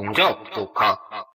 용접 독학